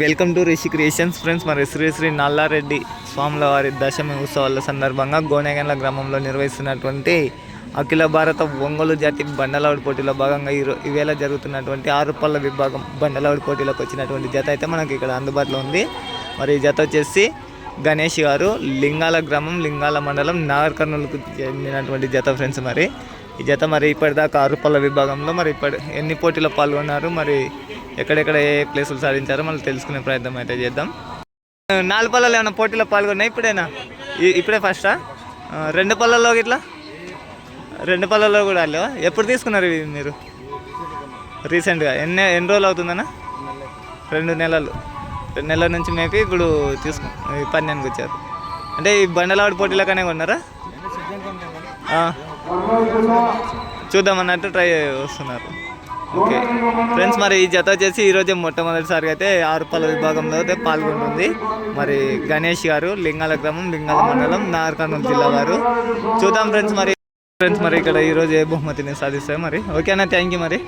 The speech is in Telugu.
Welcome to Rishi creations friends మరి శ్రీ శ్రీ నల్లారెడ్డి స్వాముల వారి దశమి ఉత్సవాల సందర్భంగా గోనెగండ్ల గ్రామంలో నిర్వహిస్తున్నటువంటి అఖిల భారత ఒంగోలు జాతి బండలావుడి పోటీలో భాగంగా ఈ ఈవేళ జరుగుతున్నటువంటి ఆరు పళ్ళ విభాగం బండలావుడి పోటీలోకి వచ్చినటువంటి జత అయితే మనకి ఇక్కడ అందుబాటులో ఉంది. మరి ఈ జత వచ్చేసి గణేష్ గారు లింగాల గ్రామం లింగాల మండలం నాగర్ కర్నూలుకు చెందినటువంటి జత ఫ్రెండ్స్ మరి. ఈ జత మరి ఇప్పటిదాకా ఆరు పళ్ళ విభాగంలో మరి ఇప్పటి ఎన్ని పోటీలో పాల్గొన్నారు? మరి ఎక్కడెక్కడ ఏ ప్లేసులు సాధించారో మళ్ళీ తెలుసుకునే ప్రయత్నం అయితే చేద్దాం. నాలుగు పళ్ళలో ఏమైనా పోటీలో పాల్గొన్నాయి ఇప్పుడేనా? ఇప్పుడే ఫస్టా రెండు పళ్ళల్లో ఇట్లా రెండు పళ్ళలో కూడా లేవా ఎప్పుడు తీసుకున్నారు ఇది మీరు? రీసెంట్గా ఎన్ని ఎన్ని రోజులు అవుతుందన్నా? రెండు నెలలు. రెండు నెలల నుంచి మేపి ఇప్పుడు తీసుకు పన్నెండుకి వచ్చారు. అంటే ఈ బండలావాడి పోటీలకనే కొన్నారా? చూద్దామన్నట్టు చూద్దాం అన్నట్టు ట్రై వస్తున్నారు. ఓకే. ఫ్రెండ్స్ మరి ఈ జత వచ్చేసి ఈరోజే మొట్టమొదటిసారిగా అయితే ఆరుపల్ల విభాగంలో అయితే పాల్గొంటుంది. మరి గణేష్ గారు లింగాల గ్రామం లింగాల మండలం నాగర్కర్నూలు జిల్లా వారు. చూద్దాం ఫ్రెండ్స్ మరి ఫ్రెండ్స్ మరి ఇక్కడ ఈరోజు ఏ బహుమతిని సాధిస్తాయి మరి? ఓకేనా? థ్యాంక్ యూ మరి.